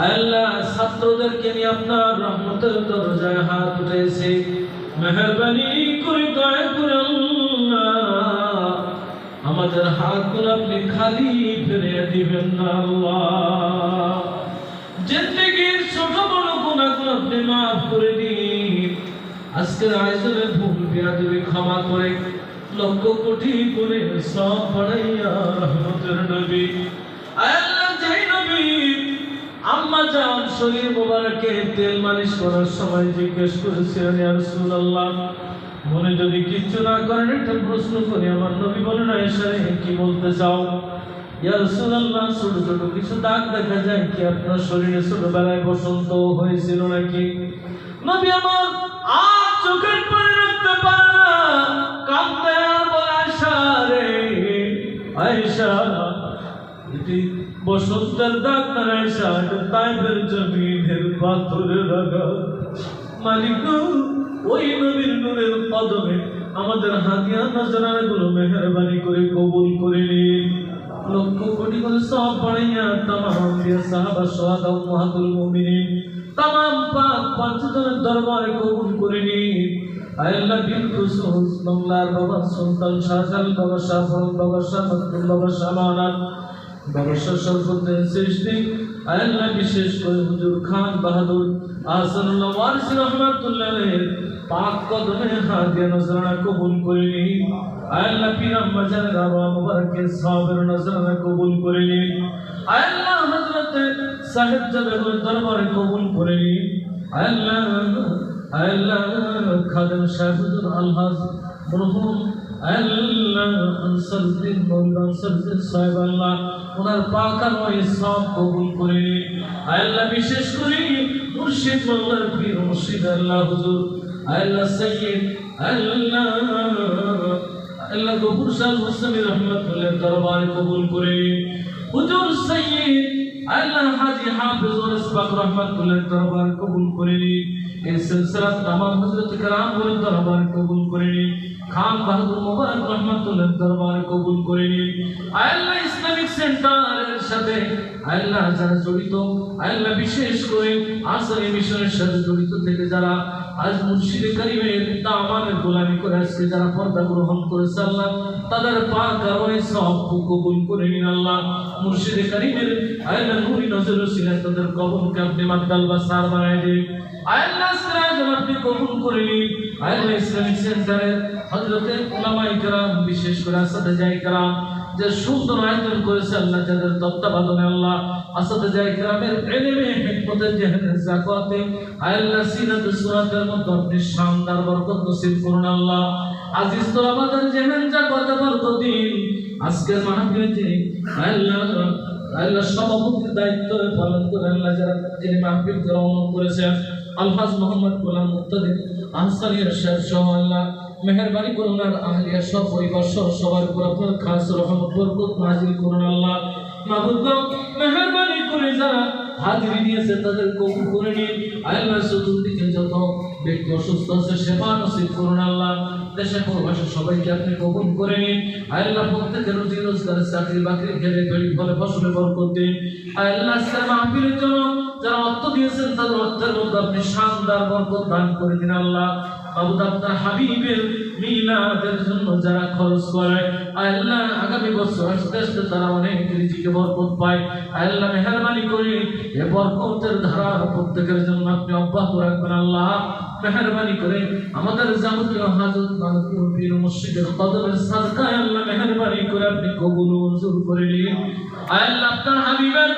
আল্লাহ, ছাত্রদেরকে নিয়ে আপনার রহমতের দরজায় হাত উঠেছে। মেহরবানি করে, দয়া করে আমাদের হাতগুলো আপনি খালি ফিরে দিবেন না জিন্দগির ছোট বড় গুণাগুলো আপনি মাফ করে দিন। আজকের আয়োজনের ভুল বিয়াদবি ক্ষমা করে, লক্ষ কোটি করে সব বাড়াইয়া রহমতের নবী। আল্লাহ, যেই নবী আম্মা জান শরীর মোবারকে তেল মালিশ করার সময় জিজ্ঞেস করেছিলেন রাসূলুল্লাহ মনে যদি কিচ্ছু না করেন একটা প্রশ্ন করে। আমার নবী বলেন রে, কি বলতে চাও? ছোট ছোট কিছু দাগ দেখা যায় কি আপনার শরীরে বসন্ত হয়েছিল আমার আর না। বসন্তের না আয়েশা এটা জমিনের ওই নবীর নূরের কদমে আমাদের হাতিয়া নজরাগুলো মেহরবানি করে কবুল করে নিন লক্ষ কোটি করে সব বাড়াইয়া তামাম দিয়া সাহাবা সোহাদা মুহাদুল মুমিনিন তামাম পাক পঞ্চজনের দরবারে কবুল করে নিন আল্লাহ বিন বাংলার বাবা সুলতান বাবা শাহফল বাবা শাহ বাবা শাহ ব্যবসা সর্বদের সৃষ্টি, আল্লাহ বিশেষ করে হুজুর খান বাহাদুর আহসানুল্লাহ ওয়ারিস রহমাতুল্লাহ পাক কদমে হাত দিয়ে নজরানা কবুল করে নিন আল্লাহ পীর আম্মাজান রাবা মুবারকের সাহাবের নজরানা কবুল করে নিন আল্লাহ হযরত সাহেব জাবের দরবারে কবুল করে নিন আল্লাহ আল্লাহ খাদেম শাহুদুল আলহাজ মরহুম ওনার পাকার ওই সব কবুল করে আল্লাহ বিশেষ করে মুর্শিদ মোল্লার পীর মুর্শিদ আল্লাহ হুজুর আল্লাহ সৈয়দ আল্লাহ আল্লাহ গফুর সাহেব মুসলিম রহমতুল্লাহ দরবারে কবুল করে হুজুর সৈয়দ আল্লাহ ইসবাক রহমাতুল্লাহ দরবার কবুল করে এই সিলসিলা হযরত کرام দরবার কবুল করে খান বাহাদুর রহমাতুল্লাহ দরবার কবুল করে আল্লাহ ইসলামিক সেন্টারের সাথে আল্লাহ যারা জড়িত, আল্লাহ বিশেষ করে মিশনের সাথে জড়িত থেকে যারা আজ মুর্শিদে কারিমের তামানের গোলামি করে আজকে যারা পর্দা গ্রহণ করেছে আল্লাহ, তাদের পা কারণে সব কবুল করে নিন আল্লাহ। মুর্শিদে কারিমের আল্লাহ নুরি নজর ছিলেন তাদের কবরকে আপনি মাদ্দাল বা সার বানাই দিন আল্লাহ সিরাজ আপনি কবুল করে ইসলামিক সেন্টারের হযরতে উলামায়ে কেরাম বিশেষ করে যে সুন্দর আয়োজন করেছে আল্লাহ, যাদের তত্ত্বাবধানে আল্লাহ কেরামের এলেমে সুরাতের আপনি শানদার বরকত নসিব করুন আল্লাহ। আজিজ তো আমাদের জেহেন বরকত দিন। আজকের মাহফিলে আল্লাহ সভাপতির দায়িত্ব পালন করে আল্লাহ যারা, যিনি মাহফিল গ্রহণ করেছেন, আলহাজ মোহাম্মদ গোলাম মুক্তাদির আহসানিয়া সাহেব সহ আল্লাহ মেহরবানি করুন আর আহলিয়া সব পরিবার সহ সবার উপর খাস রহমত বরকত, নাজিল করুন আল্লাহ। মাহবুব মেহরবানি করে যারা হাজিরি নিয়েছে তাদের কবুল করে নিন আল্লাহ চতুর্দিকে যত ব্যক্তি অসুস্থ আছে, সেবা নসিব করুন আল্লাহ। দেশে প্রবাসে সবাইকে আপনি কবুল করে নিন। আল্লাহ প্রত্যেকের রুজি রোজগারের চাকরি বাকরি খেলে বেড়ি ফলে ফসলে বরকত দিন। আল্লাহ মাহফিলের জন্য যারা অর্থ দিয়েছেন, তাদের অর্থের মধ্যে আপনি শানদার বরকত দান করে দিন আল্লাহ। বাবু আপনার হাবিবের মিলাদের জন্য যারা খরচ করে, আল্লাহ আগামী বছর আস্তে আস্তে তারা অনেক রিজিকে বরকত পায়। আল্লাহ মেহরবানি করে এ বরকতের ধারা প্রত্যেকের জন্য আপনি অব্যাহত রাখবেন আল্লাহ। মেহরবানি করে আমাদের যাবতীয় হাজত মানবীয় পীর মুর্শিদের কদমের সাদকায় আল্লাহ মেহরবানি করে আপনি কবুল মঞ্জুর করে নিন। আল্লাহ আপনার হাবিবের